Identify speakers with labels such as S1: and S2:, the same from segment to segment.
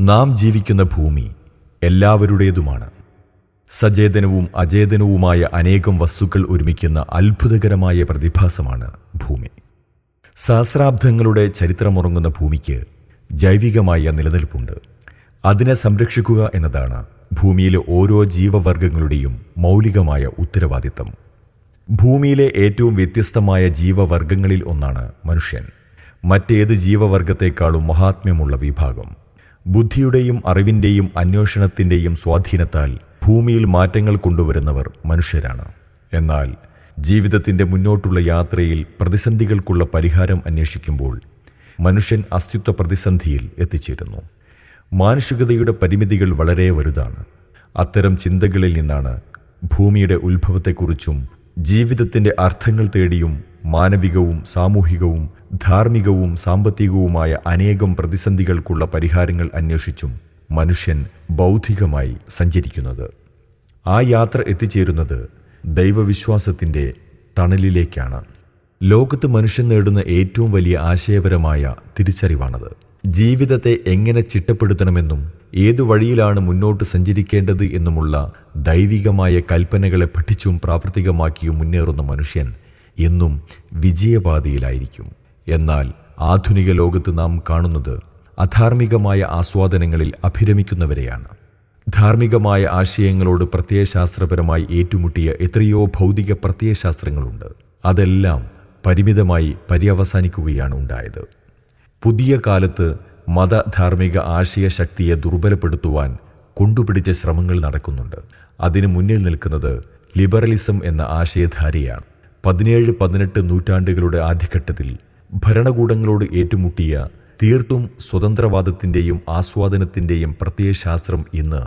S1: നാം ജീവിക്കുന്ന ഭൂമി എല്ലാവരുടേതുമാണ്. സചേതനവും അചേതനവുമായ അനേകം വസ്തുക്കൾ ഒരുമിക്കുന്ന അത്ഭുതകരമായ പ്രതിഭാസമാണ് ഭൂമി. സഹസ്രാബ്ദങ്ങളുടെ ചരിത്രമുറങ്ങുന്ന ഭൂമിക്ക് ജൈവികമായ നിലനിൽപ്പുണ്ട്. അതിനെ സംരക്ഷിക്കുക എന്നതാണ് ഭൂമിയിലെ ഓരോ ജീവവർഗങ്ങളുടെയും മൗലികമായ ഉത്തരവാദിത്തം. ഭൂമിയിലെ ഏറ്റവും വ്യത്യസ്തമായ ജീവവർഗങ്ങളിൽ ഒന്നാണ് മനുഷ്യൻ. മറ്റേത് ജീവവർഗത്തെക്കാളും മഹാത്മ്യമുള്ള വിഭാഗം. ബുദ്ധിയുടെയും അറിവിന്റെയും അന്വേഷണത്തിന്റെയും സ്വാധീനത്താൽ ഭൂമിയിൽ മാറ്റങ്ങൾ കൊണ്ടുവരുന്നവർ മനുഷ്യരാണ്. എന്നാൽ ജീവിതത്തിന്റെ മുന്നോട്ടുള്ള യാത്രയിൽ പ്രതിസന്ധികൾക്കുള്ള പരിഹാരം അന്വേഷിക്കുമ്പോൾ മനുഷ്യൻ അസ്തിത്വ പ്രതിസന്ധിയിൽ എത്തിച്ചേരുന്നു. മാനുഷികതയുടെ പരിമിതികൾ വളരെ വലുതാണ്. അത്തരം ചിന്തകളിൽ നിന്നാണ് ഭൂമിയുടെ ഉത്ഭവത്തെക്കുറിച്ചും ജീവിതത്തിന്റെ അർത്ഥങ്ങൾ തേടിയും മാനവികവും സാമൂഹികവും ധാർമ്മികവും സാമ്പത്തികവുമായ അനേകം പ്രതിസന്ധികൾക്കുള്ള പരിഹാരങ്ങൾ അന്വേഷിച്ചും മനുഷ്യൻ ബൗദ്ധികമായി സഞ്ചരിക്കുന്നത്. ആ യാത്ര എത്തിച്ചേരുന്നത് ദൈവവിശ്വാസത്തിന്റെ തണലിലേക്കാണ്. ലോകത്ത് മനുഷ്യൻ നേടുന്ന ഏറ്റവും വലിയ ആശയപരമായ തിരിച്ചറിവാണത്. ജീവിതത്തെ എങ്ങനെ ചിട്ടപ്പെടുത്തണമെന്നും ഏതു വഴിയിലാണ് മുന്നോട്ട് സഞ്ചരിക്കേണ്ടത് എന്നുമുള്ള ദൈവികമായ കൽപ്പനകളെ പഠിച്ചും പ്രാവർത്തികമാക്കിയും മുന്നേറുന്ന മനുഷ്യൻ എന്നും വിജയപാതയിലായിരിക്കും. എന്നാൽ ആധുനിക ലോകത്ത് നാം കാണുന്നത് അധാർമികമായ ആസ്വാദനങ്ങളിൽ അഭിരമിക്കുന്നവരെയാണ്. ധാർമ്മികമായ ആശയങ്ങളോട് പ്രത്യയശാസ്ത്രപരമായി ഏറ്റുമുട്ടിയ എത്രയോ ഭൗതിക പ്രത്യയശാസ്ത്രങ്ങളുണ്ട്. അതെല്ലാം പരിമിതമായി പര്യവസാനിക്കുകയാണ് ഉണ്ടായത്. പുതിയ കാലത്ത് മതധാർമ്മിക ആശയശക്തിയെ ദുർബലപ്പെടുത്തുവാൻ കൊണ്ടുപിടിച്ച ശ്രമങ്ങൾ നടക്കുന്നുണ്ട്. അതിനു മുന്നിൽ നിൽക്കുന്നത് ലിബറലിസം എന്ന ആശയധാരയാണ്. പതിനേഴ് പതിനെട്ട് നൂറ്റാണ്ടുകളുടെ ആദ്യഘട്ടത്തിൽ ഭരണകൂടങ്ങളോട് ഏറ്റുമുട്ടിയ തീർത്തും സ്വതന്ത്രവാദത്തിന്റെയും ആസ്വാദനത്തിന്റെയും പ്രത്യയശാസ്ത്രം ഇന്ന്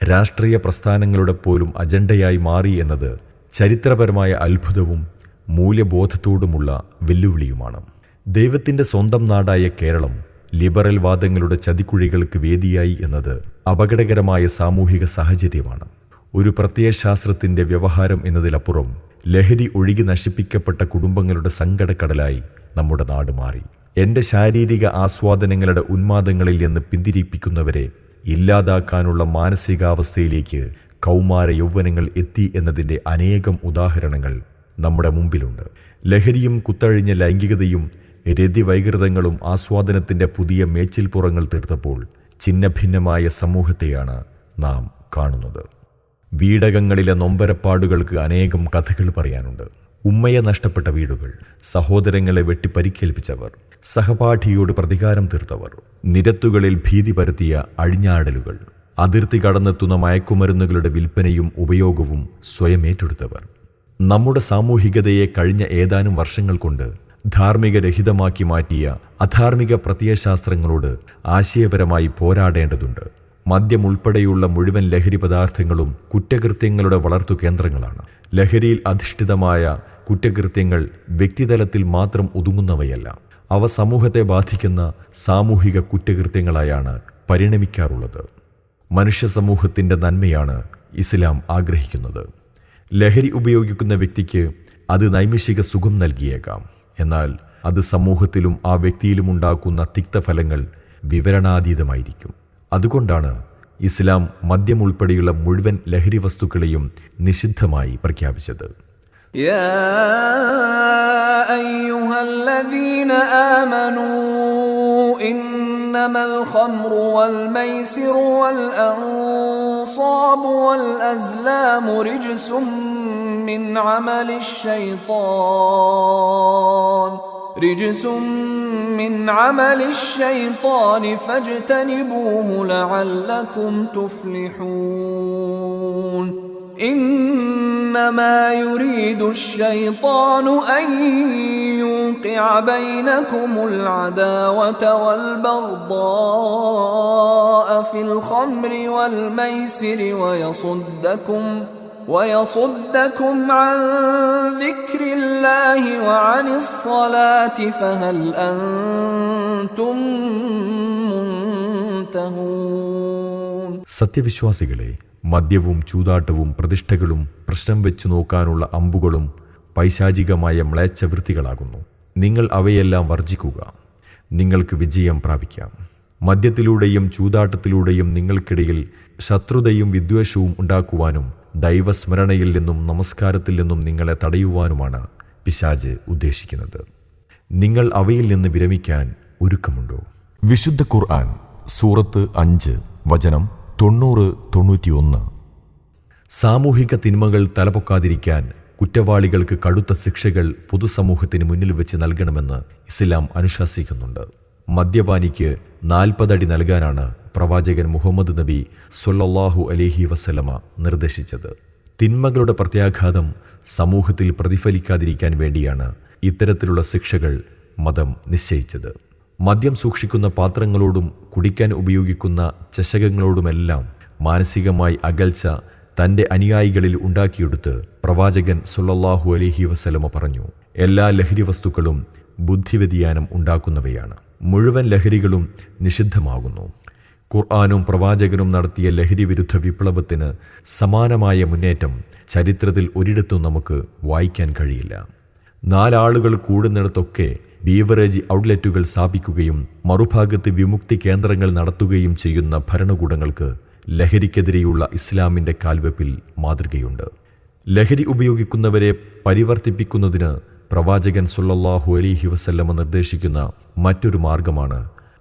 S1: രാഷ്ട്രീയ പ്രസ്ഥാനങ്ങളുടെ പോലും അജണ്ടയായി മാറി എന്നത് ചരിത്രപരമായ അത്ഭുതവും മൂല്യബോധത്തോടുമുള്ള വെല്ലുവിളിയുമാണ്. ദൈവത്തിന്റെ സ്വന്തം നാടായ കേരളം ലിബറൽ വാദങ്ങളുടെ ചതിക്കുഴികൾക്ക് വേദിയായി എന്നത് അപകടകരമായ സാമൂഹിക സാഹചര്യമാണ്. ഒരു പ്രത്യയശാസ്ത്രത്തിന്റെ വ്യവഹാരം എന്നതിലപ്പുറം ലഹരി ഒഴുകി നശിപ്പിക്കപ്പെട്ട കുടുംബങ്ങളുടെ സങ്കടക്കടലായി നമ്മുടെ നാട് മാറി. എന്റെ ശാരീരിക ആസ്വാദനങ്ങളുടെ ഉന്മാദങ്ങളിൽ നിന്ന് പിന്തിരിപ്പിക്കുന്നവരെ ഇല്ലാതാക്കാനുള്ള മാനസികാവസ്ഥയിലേക്ക് കൗമാര യൗവനങ്ങൾ എത്തി എന്നതിന്റെ അനേകം ഉദാഹരണങ്ങൾ നമ്മുടെ മുമ്പിലുണ്ട്. ലഹരിയും കുത്തഴിഞ്ഞ ലൈംഗികതയും രതിവൈകൃതങ്ങളും ആസ്വാദനത്തിന്റെ പുതിയ മേച്ചിൽപ്പുറങ്ങൾ തീർത്തപ്പോൾ ഛിന്നഭിന്നമായ സമൂഹത്തെയാണ് നാം കാണുന്നത്. വീടകങ്ങളിലെ നൊമ്പരപ്പാടുകൾക്ക് അനേകം കഥകൾ പറയാനുണ്ട്. ഉമ്മയെ നഷ്ടപ്പെട്ട വീടുകൾ സഹോദരങ്ങളെ വെട്ടിപ്പരിക്കേൽപ്പിച്ചവർ സഹപാഠിയോട് പ്രതികാരം തീർത്തവർ നിരത്തുകളിൽ ഭീതി പരത്തിയ അഴിഞ്ഞാടലുകൾ അതിർത്തി കടന്നെത്തുന്ന മയക്കുമരുന്നുകളുടെ വിൽപ്പനയും ഉപയോഗവും സ്വയം ഏറ്റെടുത്തവർ. നമ്മുടെ സാമൂഹികതയെ കഴിഞ്ഞ ഏതാനും വർഷങ്ങൾ കൊണ്ട് ധാർമ്മികരഹിതമാക്കി മാറ്റിയ അധാർമിക പ്രത്യയശാസ്ത്രങ്ങളോട് ആശയപരമായി പോരാടേണ്ടതുണ്ട്. മദ്യം ഉൾപ്പെടെയുള്ള മുഴുവൻ ലഹരി പദാർത്ഥങ്ങളും കുറ്റകൃത്യങ്ങളുടെ വളർത്തു കേന്ദ്രങ്ങളാണ്. ലഹരിയിൽ അധിഷ്ഠിതമായ കുറ്റകൃത്യങ്ങൾ വ്യക്തിതലത്തിൽ മാത്രം ഒതുങ്ങുന്നവയല്ല. അവ സമൂഹത്തെ ബാധിക്കുന്ന സാമൂഹിക കുറ്റകൃത്യങ്ങളായാണ് പരിണമിക്കാറുള്ളത്. മനുഷ്യ സമൂഹത്തിന്റെ നന്മയാണ് ഇസ്ലാം ആഗ്രഹിക്കുന്നത്. ലഹരി ഉപയോഗിക്കുന്ന വ്യക്തിക്ക് അത് നൈമിഷിക സുഖം നൽകിയേക്കാം. എന്നാൽ അത് സമൂഹത്തിലും ആ വ്യക്തിയിലും ഉണ്ടാക്കുന്ന തിക്തഫലങ്ങൾ വിവരണാതീതമായിരിക്കും. അതുകൊണ്ടാണ് ഇസ്ലാം മദ്യം ഉൾപ്പെടെയുള്ള മുഴുവൻ ലഹരി വസ്തുക്കളെയും നിഷിദ്ധമായി പ്രഖ്യാപിച്ചത്
S2: يا أيها الذين آمنوا إنما الخمر والميسر والأنصاب والأزلام رجس من عمل الشيطان رجس من عمل الشيطان فاجتنبوه لعلكم تفلحون. إنما يريد الشيطان أن يوقع بينكم العداوة والبغضاء في الخمر والميسر ويصدكم ويصدكم عن ذكر الله وعن الصلاة فهل أنتم منتهون
S1: സത്യവിശ്വാസികളെ മദ്യവും ചൂതാട്ടവും പ്രതിഷ്ഠകളും പ്രശ്നം വെച്ചു നോക്കാനുള്ള അമ്പുകളും പൈശാചികമായ മ്ലേച്ഛവൃത്തികളാകുന്നു നിങ്ങൾ അവയെല്ലാം വർജിക്കുക നിങ്ങൾക്ക് വിജയം പ്രാപിക്കാം മദ്യത്തിലൂടെയും ചൂതാട്ടത്തിലൂടെയും നിങ്ങൾക്കിടയിൽ ശത്രുതയും വിദ്വേഷവും ഉണ്ടാക്കുവാനും ദൈവസ്മരണയിൽ നിന്നും നമസ്കാരത്തിൽ നിന്നും നിങ്ങളെ തടയുവാനുമാണ് പിശാജ് ഉദ്ദേശിക്കുന്നത്. നിങ്ങൾ അവയിൽ നിന്ന് വിരമിക്കാൻ ഒരുക്കമുണ്ടോ? വിശുദ്ധ ഖുർആൻ സൂറത്ത് അഞ്ച് വചനം തൊണ്ണൂറ് തൊണ്ണൂറ്റിയൊന്ന്. സാമൂഹിക തിന്മകൾ തലപൊക്കാതിരിക്കാൻ കുറ്റവാളികൾക്ക് കടുത്ത ശിക്ഷകൾ പൊതുസമൂഹത്തിന് മുന്നിൽ വെച്ച് നൽകണമെന്ന് ഇസ്ലാം അനുശാസിക്കുന്നുണ്ട്. മദ്യപാനിക്ക് നാൽപ്പതടി നൽകാനാണ് പ്രവാചകൻ മുഹമ്മദ് നബി സൊല്ലാഹു അലേഹി വസലമ നിർദ്ദേശിച്ചത്. തിന്മകളുടെ പ്രത്യാഘാതം സമൂഹത്തിൽ പ്രതിഫലിക്കാതിരിക്കാൻ വേണ്ടിയാണ് ഇത്തരത്തിലുള്ള ശിക്ഷകൾ മതം നിശ്ചയിച്ചത്. മദ്യം സൂക്ഷിക്കുന്ന പാത്രങ്ങളോടും കുടിക്കാൻ ഉപയോഗിക്കുന്ന ചഷകങ്ങളോടുമെല്ലാം മാനസികമായി അകൽച്ച തന്റെ അനുയായികളിൽ ഉണ്ടാക്കിയെടുത്ത് പ്രവാചകൻ സുല്ലാഹു അലൈഹി വസലമ പറഞ്ഞു. എല്ലാ ലഹരി വസ്തുക്കളും ബുദ്ധിവ്യതിയാനം ഉണ്ടാക്കുന്നവയാണ്. മുഴുവൻ ലഹരികളും നിഷിദ്ധമാകുന്നു. ഖുർആാനും പ്രവാചകനും നടത്തിയ ലഹരി വിരുദ്ധ വിപ്ലവത്തിന് സമാനമായ മുന്നേറ്റം ചരിത്രത്തിൽ ഒരിടത്തും നമുക്ക് വായിക്കാൻ കഴിയില്ല. നാലാളുകൾ കൂടുന്നിടത്തൊക്കെ ബീവറേജ് ഔട്ട്ലെറ്റുകൾ സ്ഥാപിക്കുകയും മറുഭാഗത്ത് വിമുക്തി കേന്ദ്രങ്ങൾ നടത്തുകയും ചെയ്യുന്ന ഭരണകൂടങ്ങൾക്ക് ലഹരിക്കെതിരെയുള്ള ഇസ്ലാമിന്റെ കാൽവെപ്പിൽ മാതൃകയുണ്ട്. ലഹരി ഉപയോഗിക്കുന്നവരെ പരിവർത്തിപ്പിക്കുന്നതിന് പ്രവാചകൻ സുല്ലാഹു അലൈഹി വസല്ലമ നിർദ്ദേശിക്കുന്ന മറ്റൊരു മാർഗമാണ്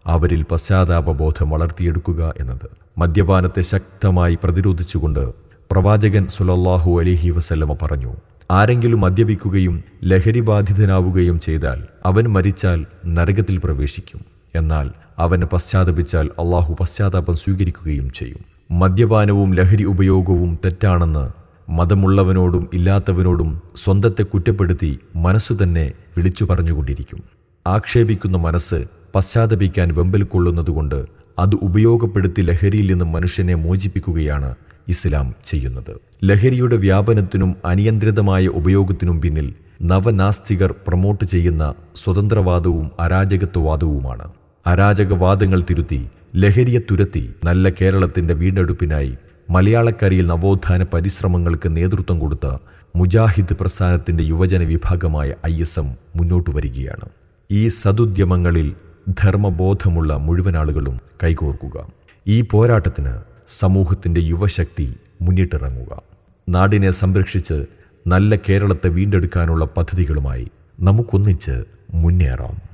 S1: അവരിൽ പശ്ചാത്താപബോധം വളർത്തിയെടുക്കുക എന്നത്. മദ്യപാനത്തെ ശക്തമായി പ്രതിരോധിച്ചുകൊണ്ട് പ്രവാചകൻ സുലല്ലാഹു അലിഹി വസല്ലമ പറഞ്ഞു ആരെങ്കിലും മദ്യപിക്കുകയും ലഹരി ബാധിതനാവുകയും ചെയ്താൽ അവൻ മരിച്ചാൽ നരകത്തിൽ പ്രവേശിക്കും. എന്നാൽ അവന് പശ്ചാത്തപിച്ചാൽ അള്ളാഹു പശ്ചാത്താപം സ്വീകരിക്കുകയും ചെയ്യും. മദ്യപാനവും ലഹരി ഉപയോഗവും തെറ്റാണെന്ന് മതമുള്ളവനോടും ഇല്ലാത്തവനോടും സ്വന്തത്തെ കുറ്റപ്പെടുത്തി മനസ്സ് തന്നെ വിളിച്ചു പറഞ്ഞുകൊണ്ടിരിക്കും ആക്ഷേപിക്കുന്ന മനസ്സ് പശ്ചാത്തപിക്കാൻ വെമ്പൽ കൊള്ളുന്നതുകൊണ്ട് അത് ഉപയോഗപ്പെടുത്തി ലഹരിയിൽ നിന്ന് മനുഷ്യനെ മോചിപ്പിക്കുകയാണ് ഇസ്ലാം ചെയ്യുന്നത്. ലഹരിയുടെ വ്യാപനത്തിനും അനിയന്ത്രിതമായ ഉപയോഗത്തിനും പിന്നിൽ നവനാസ്തികർ പ്രൊമോട്ട് ചെയ്യുന്ന സ്വതന്ത്രവാദവും അരാജകത്വവാദവുമാണ്. അരാജകവാദങ്ങൾ തിരുത്തി ലഹരിയെ തുരത്തി നല്ല കേരളത്തിന്റെ വീണ്ടെടുപ്പിനായി മലയാളക്കരയിൽ നവോത്ഥാന പരിശ്രമങ്ങൾക്ക് നേതൃത്വം കൊടുത്ത മുജാഹിദ് പ്രസ്ഥാനത്തിന്റെ യുവജന വിഭാഗമായ ഐ എസ് എം മുന്നോട്ടു വരികയാണ്. ഈ സതുദ്യമങ്ങളിൽ ധർമ്മബോധമുള്ള മുഴുവൻ ആളുകളും കൈകോർക്കുക. ഈ പോരാട്ടത്തിന് സമൂഹത്തിന്റെ യുവശക്തി മുന്നിട്ടിറങ്ങുക. നാടിനെ സംരക്ഷിച്ച് നല്ല കേരളത്തെ വീണ്ടെടുക്കാനുള്ള പദ്ധതികളുമായി നമുക്കൊന്നിച്ച് മുന്നേറാം.